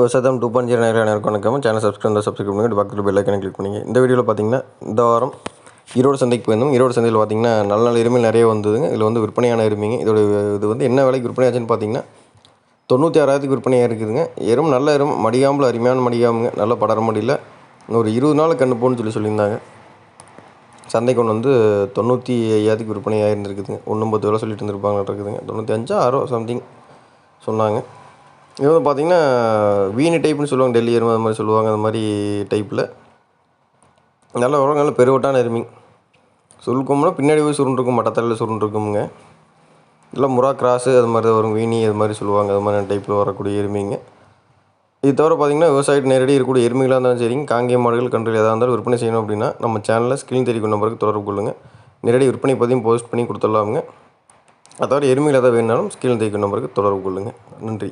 விவசாயம் two point zero நேரம் நேரம் வணக்கம். சேனல் சப்ஸ்கிரைப் இருந்தால் சப்ஸ்கிரைப் பண்ணுங்கள் பக்கத்தில் பெல் ஐக்கனை கிளிக் பண்ணிங்க. இந்த வீடியோவில் பார்த்தீங்கன்னா இந்த வாரம் ஈரோடு சந்தைக்கு போயிருந்தோம். ஈரோடு சந்தையில் பார்த்தீங்கன்னா நல்ல நல்ல எருமைகள் நிறைய வந்ததுங்க. இதில் வந்து விற்பனையான எருமைங்க. இதோட இது வந்து என்ன விலைக்கு விற்பனை ஆச்சுன்னு பார்த்தீங்கன்னா தொண்ணூற்றி ஆறாயிரத்துக்கு விற்பனையாக இருக்குதுங்க. எறும் நல்ல எறும் மடியாம்பில் அருமையான மடியாமுங்க நல்ல படர முடியல இன்னும் ஒரு இருபது நாள் கண்ணு போகணும்னு சொல்லி சொல்லியிருந்தாங்க. சந்தை கொண்டு வந்து தொண்ணூற்றி ஐயாயிரத்துக்கு விற்பனையாக இருந்திருக்குதுங்க ஒன்று பத்து வேலை சொல்லிட்டு இருந்திருப்பாங்க இருக்குதுங்க. தொண்ணூற்றி அஞ்சா ஆறோ சம்திங் சொன்னாங்க. இது வந்து பார்த்திங்கன்னா வீணி டைப்புன்னு சொல்லுவாங்க டெல்லி எருமை அது மாதிரி சொல்லுவாங்க அந்த மாதிரி டைப்பில் நல்ல உரம் நல்ல பெருவட்டான எருமை. சுருக்கம்னா பின்னாடி போய் சுருண்டிருக்கும் மட்டத்தலையில் சுருண்டிருக்குமுங்க. இல்லை முறா கிராஸு அது மாதிரி தான் வரும் வீணி அது மாதிரி சொல்லுவாங்க அது மாதிரி டைப்பில் வரக்கூடிய எருமைங்க. இது தவிர பார்த்திங்கன்னா விவசாயிட்டு நேரடி இருக்கக்கூடிய எருமைகளாக இருந்தாலும் சரிங்க காங்கேய மாடுகள் கன்றுகள் எதாக இருந்தாலும் விற்பனை செய்யணும் அப்படின்னா நம்ம சேனலில் ஸ்கிரீன் தெரிவிக்கும் நம்பருக்கு தொடர்பு கொள்ளுங்கள் நேரடி விற்பனை பதிவும் போஸ்ட் பண்ணி கொடுத்துடலாமுங்க. அதாவது தவிர எருமைகள் எதாவது வேணாலும் ஸ்கிரீன் தெரிவிக்கும் நம்பருக்கு தொடர்பு கொள்ளுங்கள் நன்றி.